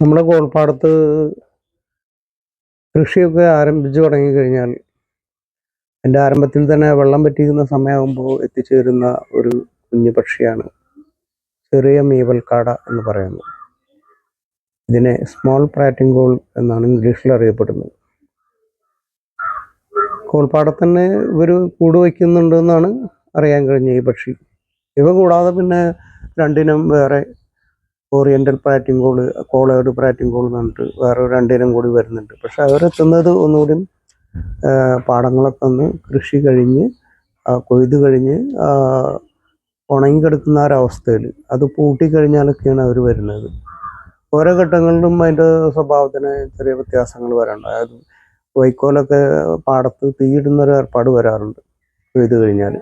നമ്മുടെ കോൾപ്പാടത്ത് കൃഷിയൊക്കെ ആരംഭിച്ചു തുടങ്ങിക്കഴിഞ്ഞാൽ എന്റെ ആരംഭത്തിൽ തന്നെ വെള്ളം പറ്റിയിരുന്ന സമയമാകുമ്പോൾ എത്തിച്ചേരുന്ന ഒരു കുഞ്ഞു പക്ഷിയാണ് ചെറിയ മീവൽക്കാട എന്ന് പറയുന്നത്. ഇതിനെ സ്മോൾ പ്രാറ്റിംഗ് കോൾ എന്നാണ് ഇംഗ്ലീഷിൽ അറിയപ്പെടുന്നത്. കോൾപ്പാടത്തന്നെ ഇവർ കൂട് വയ്ക്കുന്നുണ്ടെന്നാണ് അറിയാൻ കഴിഞ്ഞ ഈ പക്ഷി. ഇവ കൂടാതെ പിന്നെ രണ്ടിനും വേറെ oriental pratincole collared pratincole എന്ന് പറഞ്ഞിട്ട് വേറെ രണ്ടിനം കൂടി വരുന്നുണ്ട്. പക്ഷെ അവരെത്തുന്നത് ഒന്നുകൂടി പാടങ്ങളൊക്കെ ഒന്ന് കൃഷി കഴിഞ്ഞ് കൊയ്ത് കഴിഞ്ഞ് ഉണങ്ങി കിടക്കുന്ന ഒരവസ്ഥയിൽ അത് പൂട്ടിക്കഴിഞ്ഞാലൊക്കെയാണ് അവർ വരുന്നത്. ഓരോ ഘട്ടങ്ങളിലും അതിന്റെ സ്വഭാവത്തിന് ചെറിയ വ്യത്യാസങ്ങൾ വരാറുണ്ട്. അതായത് വൈക്കോലൊക്കെ പാടത്ത് തീയിടുന്നൊരു ഏർപ്പാട് വരാറുണ്ട്. കൊയ്ത് കഴിഞ്ഞാൽ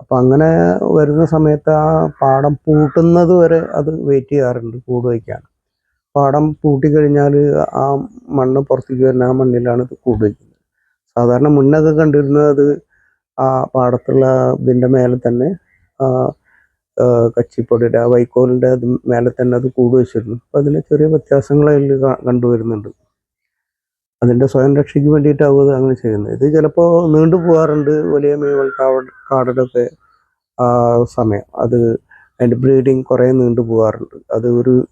അപ്പം അങ്ങനെ വരുന്ന സമയത്ത് ആ പാടം പൂട്ടുന്നത് വരെ അത് വെയിറ്റ് ചെയ്യാറുണ്ട് കൂട് വയ്ക്കാൻ. പാടം പൂട്ടിക്കഴിഞ്ഞാൽ ആ മണ്ണ് പുറത്തേക്ക് വരുന്ന ആ മണ്ണിലാണ് ഇത് കൂട് വയ്ക്കുന്നത്. സാധാരണ മുന്നൊക്കെ കണ്ടിരുന്നത് അത് ആ പാടത്തുള്ള ഇതിന്റെ മേലെ തന്നെ കച്ചിപ്പൊടിയുടെ വൈക്കോലിന്റെ അത് മേലെ തന്നെ അത് കൂട് വെച്ചിരുന്നു. അപ്പം അതിൽ ചെറിയ വ്യത്യാസങ്ങളെ കണ്ടുവരുന്നുണ്ട്. അതിന്റെ സ്വയം രക്ഷയ്ക്ക് വേണ്ടിയിട്ടാവും അത് അങ്ങനെ ചെയ്യുന്നത്. ഇത് ചിലപ്പോൾ നീണ്ടു പോകാറുണ്ട് വലിയ മീവൽ കാവ- കാടലൊക്കെ ആ സമയം. അത് അതിന്റെ ബ്രീഡിങ് കുറേ നീണ്ടു പോകാറുണ്ട്. അത് ഒരു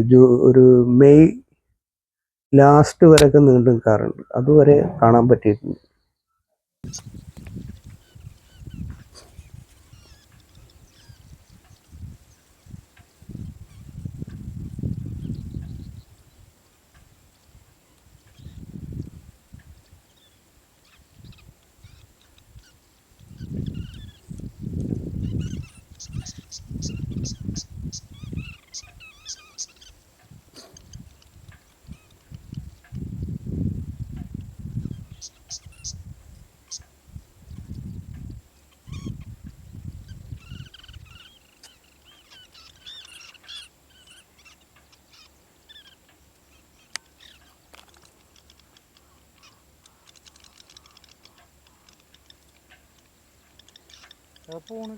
ജൂ- ഒരു മെയ് ലാസ്റ്റ് വരെയൊക്കെ നീണ്ടു നിൽക്കാറുണ്ട്. അതുവരെ കാണാൻ പറ്റിയിട്ടുണ്ട്. എളുപ്പമാണ്